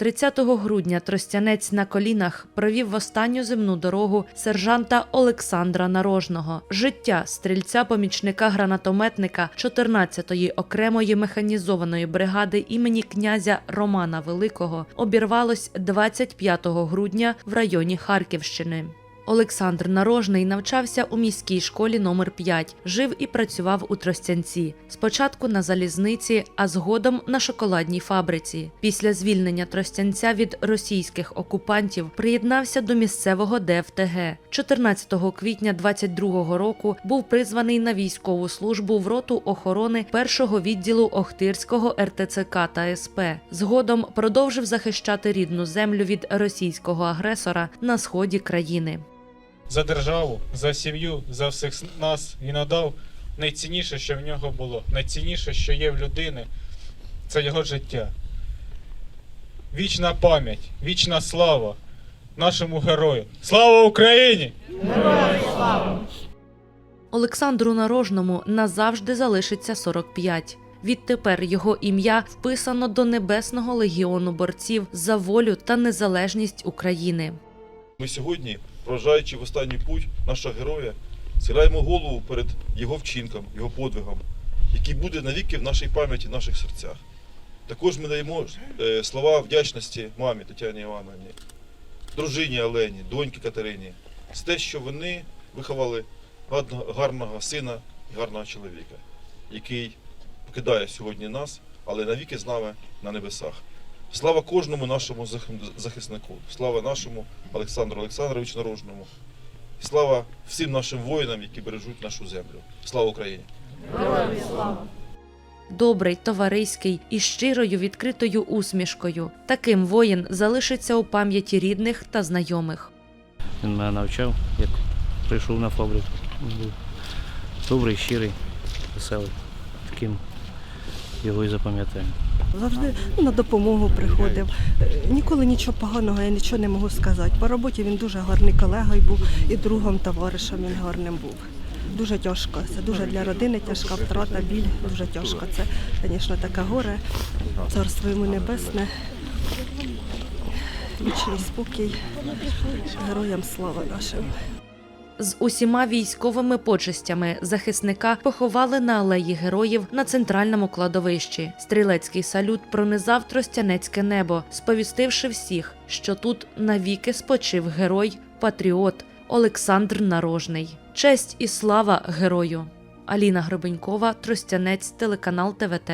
30 грудня Тростянець на колінах провів в останню земну дорогу сержанта Олександра Нарожного. Життя стрільця-помічника гранатометника 14-ї окремої механізованої бригади імені князя Романа Великого обірвалось 25 грудня в районі Харківщини. Олександр Нарожний навчався у міській школі номер 5 жив і працював у Тростянці. Спочатку на залізниці, а згодом на шоколадній фабриці. Після звільнення Тростянця від російських окупантів приєднався до місцевого ДФТГ. 14 квітня 22 року був призваний на військову службу в роту охорони першого відділу Охтирського РТЦК та СП. Згодом продовжив захищати рідну землю від російського агресора на сході країни. За державу, за сім'ю, за всіх нас він надав найцінніше, що в нього було, найцінніше, що є в людини, це його життя. Вічна пам'ять, вічна слава нашому герою. Слава Україні! Олександру Нарожному назавжди залишиться 45. Відтепер його ім'я вписано до Небесного легіону борців за волю та незалежність України. Ми сьогодні, проважаючи в останній путь нашого героя, схиляємо голову перед його вчинком, його подвигом, який буде навіки в нашій пам'яті, в наших серцях. Також ми даємо е, слова вдячності мамі Тетяні Івановні, дружині Олені, доньки Катерині, за те, що вони виховали гарного сина і гарного чоловіка, який покидає сьогодні нас, але навіки з нами на небесах. Слава кожному нашому захиснику, слава нашому Олександру Олександровичу Нарожному, і слава всім нашим воїнам, які бережуть нашу землю. Слава Україні! Добрий, товариський і щирою відкритою усмішкою. Таким воїн залишиться у пам'яті рідних та знайомих. Він мене навчав, як прийшов на фабрику. Він був добрий, щирий, веселий. Таким його і запам'ятаю. Завжди на допомогу приходив. Е, Ніколи нічого поганого я нічого не можу сказати. По роботі він дуже гарний колегою був і другом, товаришем він гарним був. Дуже тяжко. Це дуже для родини тяжка втрата, біль. Дуже тяжко. Це, звісно, таке горе. Царство йому небесне. Вічний спокій. Героям слава нашим. З усіма військовими почестями захисника поховали на алеї героїв на центральному кладовищі. Стрілецький салют пронизав тростянецьке небо, сповістивши всіх, що тут навіки спочив герой, патріот Олександр Нарожний. Честь і слава герою. Аліна Гребенькова, Тростянець, телеканал ТВТ.